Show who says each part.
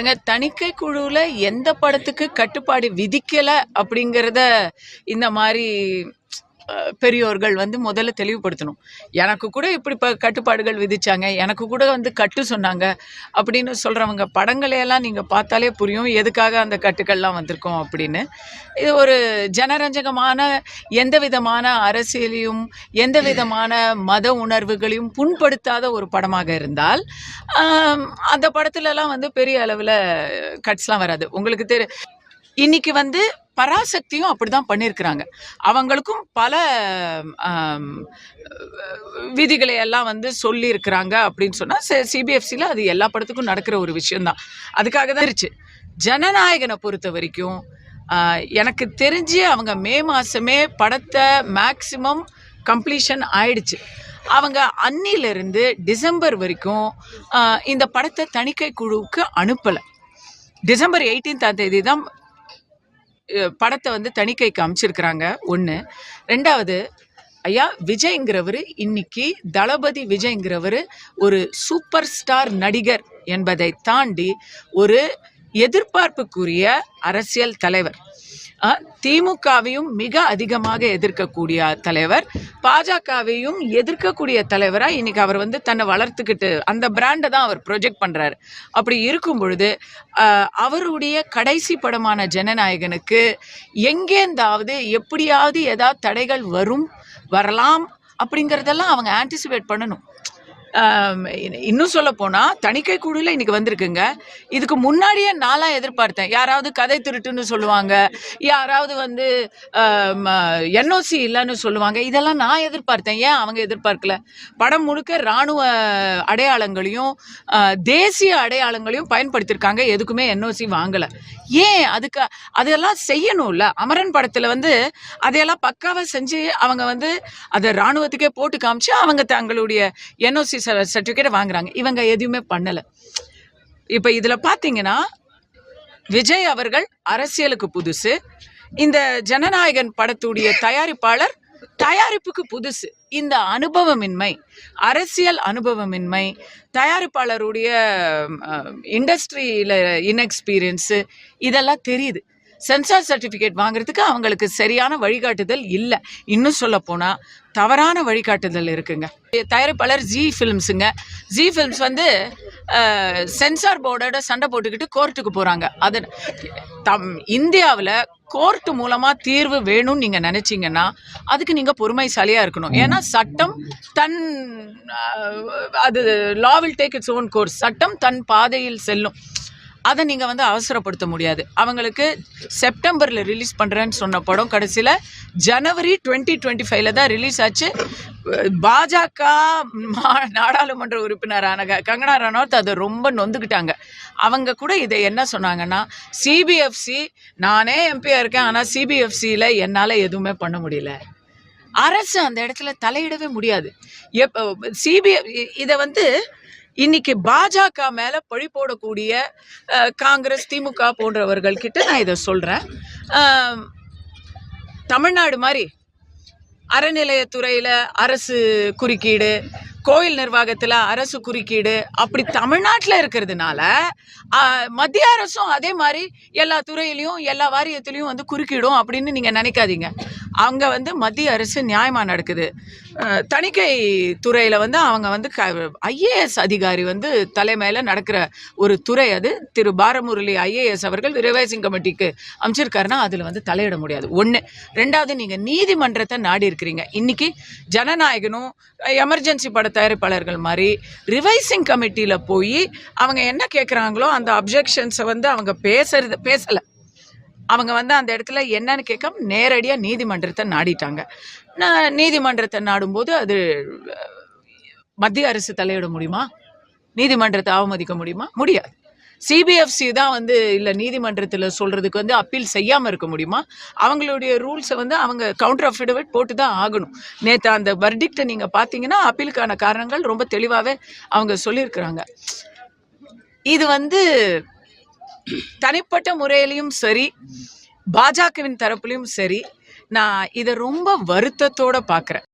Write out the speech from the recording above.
Speaker 1: எங்க தணிக்கை குழுவில் எந்த படத்துக்கு கட்டுப்பாடு விதிக்கலை அப்படிங்கிறத இந்த மாதிரி பெரியோர்கள் வந்து முதல்ல தெளிவுபடுத்தணும். எனக்கு கூட இப்படி இப்போ கட்டுப்பாடுகள் விதித்தாங்க எனக்கு கூட வந்து கட்டு சொன்னாங்க அப்படின்னு சொல்கிறவங்க படங்களையெல்லாம் நீங்கள் பார்த்தாலே புரியும். எதுக்காக அந்த கட்டுக்கள்லாம் வந்திருக்கோம் அப்படின்னு. இது ஒரு ஜனரஞ்சகமான எந்த விதமான அரசியலையும் எந்த விதமான மத உணர்வுகளையும் புண்படுத்தாத ஒரு படமாக இருந்தால் அந்த படத்துலலாம் வந்து பெரிய அளவில் கட்ஸ்லாம் வராது. உங்களுக்கு தெரி இன்னைக்கு வந்து பராசக்தியும் அப்படிதான் பண்ணியிருக்கிறாங்க அவங்களுக்கும் பல விதிகளை எல்லாம் வந்து சொல்லியிருக்கிறாங்க அப்படின்னு சொன்னால் சிபிஎஃப்சியில் அது எல்லா படத்துக்கும் நடக்கிற ஒரு விஷயம்தான். அதுக்காக தான் இருந்துச்சு. ஜனநாயகனை பொறுத்த வரைக்கும் எனக்கு தெரிஞ்சு அவங்க மே மாதமே படத்தை மேக்சிமம் கம்ப்ளீஷன் ஆயிடுச்சு. அவங்க அன்னிலிருந்து டிசம்பர் வரைக்கும் இந்த படத்தை தணிக்கை குழுவுக்கு அனுப்பலை. டிசம்பர் 18th தேதி தான் படத்தை வந்து தணிக்கைக்கு அமைச்சிருக்கிறாங்க. ஒன்று ரெண்டாவது ஐயா விஜய்ங்கிறவர் இன்னைக்கு தளபதி விஜய்ங்கிறவர் ஒரு சூப்பர் ஸ்டார் நடிகர் என்பதை தாண்டி ஒரு எதிர்பார்ப்புக்குரிய அரசியல் தலைவர். திமுகவையும் மிக அதிகமாக எதிர்க்கக்கூடிய தலைவர். பாஜகவையும் எதிர்க்கக்கூடிய தலைவராக இன்னைக்கு அவர் வந்து தன்னை வளர்த்துக்கிட்டு அந்த பிராண்டை தான் அவர் ப்ரொஜெக்ட் பண்ணுறாரு அப்படி இருக்கும் பொழுது அவருடைய கடைசி படமான ஜனநாயகனுக்கு எங்கேந்தாவது எப்படியாவது ஏதாவது தடைகள் வரும் வரலாம் அப்படிங்கிறதெல்லாம் அவங்க ஆன்டிசிபேட் பண்ணணும். இன்னும் சொல்ல போனால் தணிக்கை குழுவில் இன்னைக்கு வந்திருக்குங்க. இதுக்கு முன்னாடியே நான்லாம் எதிர்பார்த்தேன். யாராவது கதை திருட்டுன்னு சொல்லுவாங்க யாராவது வந்து என்ஓசி இல்லைன்னு சொல்லுவாங்க. இதெல்லாம் நான் எதிர்பார்த்தேன். ஏன் அவங்க எதிர்பார்க்கல? படம் முழுக்க இராணுவ அடையாளங்களையும் தேசிய அடையாளங்களையும் பயன்படுத்தியிருக்காங்க எதுக்குமே என்ஓசி வாங்கலை. ஏன் அதுக்கு அதெல்லாம் செய்யணும்ல? அமரன் படத்தில் வந்து அதையெல்லாம் பக்காவாக செஞ்சு அவங்க வந்து அதை இராணுவத்துக்கே போட்டு காமிச்சு அவங்க தங்களுடைய என்ஓசி சர்டிஃபிகேட் வாங்குறாங்க. இவங்க எதுவுமே பண்ணலை. இப்போ இதில் பார்த்தீங்கன்னா விஜய் அவர்கள் அரசியலுக்கு புதுசு. இந்த ஜனநாயகன் படத்துடைய தயாரிப்பாளர் தயாரிப்புக்கு புதுசு. இந்த அனுபவமின்மை அரசியல் அனுபவமின்மை தயாரிப்பாளருடைய இண்டஸ்ட்ரியில் இன்எக்ஸ்பீரியன்ஸு இதெல்லாம் தெரியுது. சென்சார் சர்டிஃபிகேட் வாங்குறதுக்கு அவங்களுக்கு சரியான வழிகாட்டுதல் இல்லை. இன்னும் சொல்ல போனால் தவறான வழிகாட்டுதல் இருக்குங்க. தயாரிப்பாளர் ஜி ஃபிலிம்ஸுங்க ஜி ஃபிலிம்ஸ் வந்து சென்சார் போர்டோட சண்டை போட்டுக்கிட்டு கோர்ட்டுக்கு போகிறாங்க அது தம் இந்தியாவில் கோர்ட்டு மூலமாக தீர்வு வேணும்னு நீங்கள் நினச்சிங்கன்னா அதுக்கு நீங்கள் பொறுமைசாலியாக இருக்கணும். ஏன்னா சட்டம் தன் அது law will take its own course சட்டம் தன் பாதையில் செல்லும். அதை நீங்கள் வந்து அவசரப்படுத்த முடியாது. அவங்களுக்கு செப்டம்பரில் ரிலீஸ் பண்ணுறேன்னு சொன்ன படம் கடைசியில் ஜனவரி டுவெண்ட்டி டுவெண்ட்டி ஃபைவ்ல தான் ரிலீஸ் ஆச்சு. பாஜக மா- நாடாளுமன்ற உறுப்பினரான கங்கனா ரனோத் அதை ரொம்ப நொந்துக்கிட்டாங்க அவங்க கூட இதை என்ன சொன்னாங்கன்னா சிபிஎஃப்சி நானே எம்பியாக இருக்கேன் ஆனால் சிபிஎஃப்சியில் என்னால் எதுவுமே பண்ண முடியல. அரசு அந்த இடத்துல தலையிடவே முடியாது. எப் சிபிஎஃப் இதை வந்து இன்னைக்கு பாஜக மேல பழி போடக்கூடிய காங்கிரஸ் திமுக போன்றவர்கள் கிட்ட நான் இதை சொல்றேன். தமிழ்நாடு மாதிரி அறநிலையத்துறையில் அரசு குறுக்கீடு கோயில் நிர்வாகத்தில் அரசு குறுக்கீடு அப்படி தமிழ்நாட்டில் இருக்கிறதுனால மத்திய அரசும் அதே மாதிரி எல்லா துறையிலையும் எல்லா வாரியத்திலையும் வந்து குறுக்கிடும் அப்படின்னு நீங்கள் நினைக்காதீங்க. அங்கே வந்து மத்திய அரசு நியாயமாக நடக்குது. தணிக்கை துறையில் வந்து அவங்க வந்து க ஐஏஎஸ் அதிகாரி வந்து தலைமையில் நடக்கிற ஒரு துறை அது. திரு பாரமுரளி ஐஏஎஸ் அவர்கள் ரிவைசிங் கமிட்டிக்கு அமைச்சிருக்காருன்னா அதில் வந்து தலையிட முடியாது. ஒன்று ரெண்டாவது நீங்கள் நீதிமன்றத்தை நாடி இருக்கிறீங்க இன்னைக்கு ஜனநாயகனும் எமர்ஜென்சி படம் தயாரிப்பாளர்கள் மாதிரி ரிவைசிங் கமிட்டியில் போய் அவங்க என்ன கேட்குறாங்களோ அந்த அப்ஜெக்ஷன்ஸை வந்து அவங்க பேசுறது பேசலை. அவங்க வந்து அந்த இடத்துல என்னன்னு கேட்காம நேரடியாக நீதிமன்றத்தை நாடிட்டாங்க. நான் நீதிமன்றத்தை நாடும்போது அது மத்திய அரசு தலையிட முடியுமா? நீதிமன்றத்தை அவமதிக்க முடியுமா? முடியாது. சிபிஎஃப்சி தான் வந்து இல்லை நீதிமன்றத்தில் சொல்கிறதுக்கு வந்து அப்பீல் செய்யாமல் இருக்க முடியுமா? அவங்களுடைய ரூல்ஸை வந்து அவங்க கவுண்டர் அஃபிடவிட் போட்டு தான் ஆகணும். நேற்று அந்த வர்டிக்டை நீங்கள் பார்த்தீங்கன்னா அப்பீலுக்கான காரணங்கள் ரொம்ப தெளிவாகவே அவங்க சொல்லியிருக்கிறாங்க. இது வந்து தனிப்பட்ட முறையிலையும் சரி பாஜகவின் தரப்புலையும் சரி நான் இதை ரொம்ப வருத்தத்தோடு பார்க்குறேன்